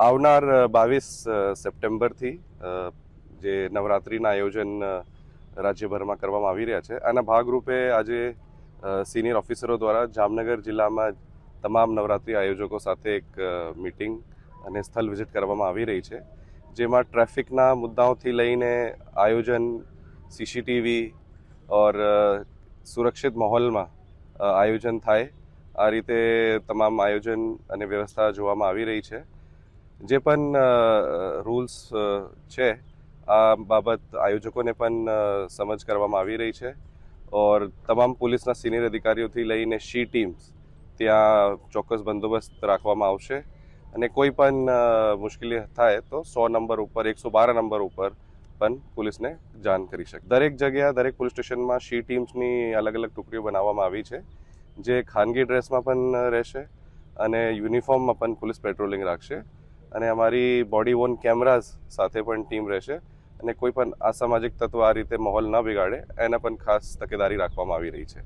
આવનાર બાવીસ સપ્ટેમ્બરથી જે નવરાત્રિના આયોજન રાજ્યભરમાં કરવામાં આવી રહ્યા છે. આના ભાગરૂપે આજે સિનિયર ઓફિસરો દ્વારા જામનગર જિલ્લામાં તમામ નવરાત્રિ આયોજકો સાથે એક મિટિંગ અને સ્થળ વિઝિટ કરવામાં આવી રહી છે, જેમાં ટ્રાફિકના મુદ્દાઓથી લઈને આયોજન, સીસીટીવી ઓર સુરક્ષિત માહોલમાં આયોજન થાય. આ રીતે તમામ આયોજન અને વ્યવસ્થા જોવામાં આવી રહી છે. જે પણ રૂલ્સ છે, આ બાબત આયોજકોને પણ સમજ કરવામાં આવી રહી છે. ઓર તમામ પોલીસના સિનિયર અધિકારીઓથી લઈને શી ટીમ્સ ત્યાં ચોક્કસ બંદોબસ્ત રાખવામાં આવશે. અને કોઈ પણ મુશ્કેલી થાય તો સો નંબર ઉપર, એકસો બાર નંબર ઉપર પણ પોલીસને જાણ કરી શકે. દરેક જગ્યા દરેક પોલીસ સ્ટેશનમાં શી ટીમ્સની અલગ અલગ ટુકડીઓ બનાવવામાં આવી છે, જે ખાનગી ડ્રેસમાં પણ રહેશે અને યુનિફોર્મમાં પણ પોલીસ પેટ્રોલિંગ રાખશે. અને અમારી બોડી વોન કેમેરાઝ સાથે પણ ટીમ રહેશે. અને કોઈ પણ અસામાજિક તત્વ આ રીતે માહોલ ન બિગાડે, એના પણ ખાસ તકેદારી રાખવામાં આવી રહી છે.